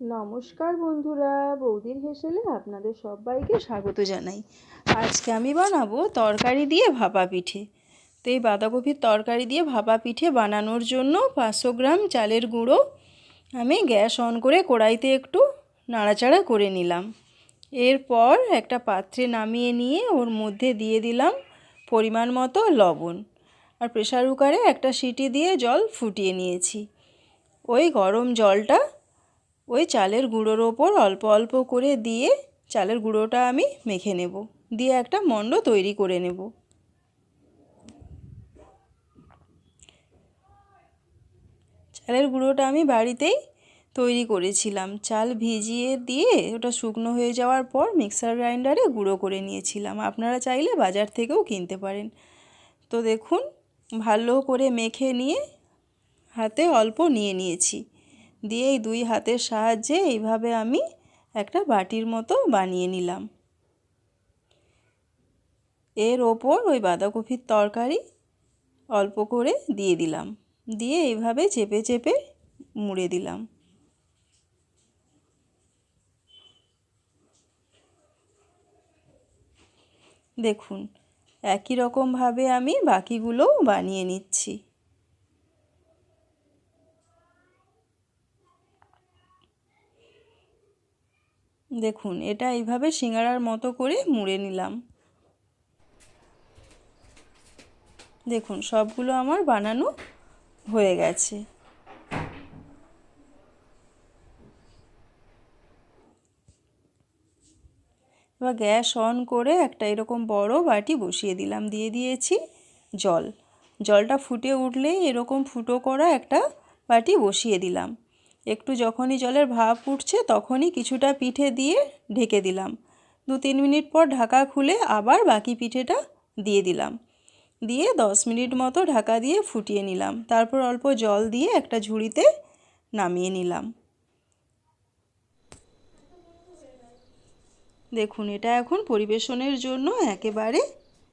নমস্কার বন্ধুরা, বৌদির হেসেলে আপনাদের সবাইকে স্বাগত জানাই। আজকে আমি বানাবো তরকারি দিয়ে ভাপা পিঠে। তো এই বাঁধাকপির তরকারি দিয়ে ভাপা পিঠে বানানোর জন্য পাঁচশো গ্রাম চালের গুঁড়ো আমি গ্যাস অন করে কড়াইতে একটু নাড়াচাড়া করে নিলাম। এরপর একটা পাত্রে নামিয়ে নিয়ে ওর মধ্যে দিয়ে দিলাম পরিমাণ মতো লবণ। আর প্রেশার কুকারে একটা সিটি দিয়ে জল ফুটিয়ে নিয়েছি। ওই গরম জলটা ওই চালের গুঁড়োর ওপর অল্প অল্প করে দিয়ে চালের গুঁড়োটা আমি মেখে নেব। দিয়ে একটা মণ্ড তৈরি করে নেব। চালের গুঁড়োটা আমি বাড়িতেই তৈরি করেছিলাম। চাল ভিজিয়ে দিয়ে ওটা শুকনো হয়ে যাওয়ার পর মিক্সার গ্রাইন্ডারে গুঁড়ো করে নিয়েছিলাম। আপনারা চাইলে বাজার থেকেও কিনতে পারেন। তো দেখুন, ভালো করে মেখে নিয়ে হাতে অল্প নিয়ে নিয়েছি। দিয়ে এই দুই হাতের সাহায্যে এইভাবে আমি একটা বাটির মতো বানিয়ে নিলাম। এর ওপর ওই বাঁধাকপির তরকারি অল্প করে দিয়ে দিলাম। দিয়ে এইভাবে চেপে চেপে মুড়ে দিলাম। দেখুন, একই রকমভাবে আমি বাকিগুলোও বানিয়ে নিচ্ছি। দেখুন, এটা এইভাবে সিঙ্গারার মতো করে মুড়ে নিলাম। দেখুন, সবগুলো আমার বানানো হয়ে গেছে। এবার গ্যাস অন করে একটা এরকম বড় বাটি বসিয়ে দিলাম, দিয়ে দিয়েছি জল। জলটা ফুটে উঠলেই এরকম ফুটো করা একটা বাটি বসিয়ে দিলাম। একটু যখনই জলের ভাপ উঠছে তখনই কিছুটা পিঠে দিয়ে ঢেকে দিলাম। দু তিন মিনিট পর ঢাকা খুলে আবার বাকি পিঠেটা দিয়ে দিলাম। দিয়ে দশ মিনিট মতো ঢাকা দিয়ে ফুটিয়ে নিলাম। তারপর অল্প জল দিয়ে একটা ঝুড়িতে নামিয়ে নিলাম। দেখুন, এটা এখন পরিবেশনের জন্য একেবারে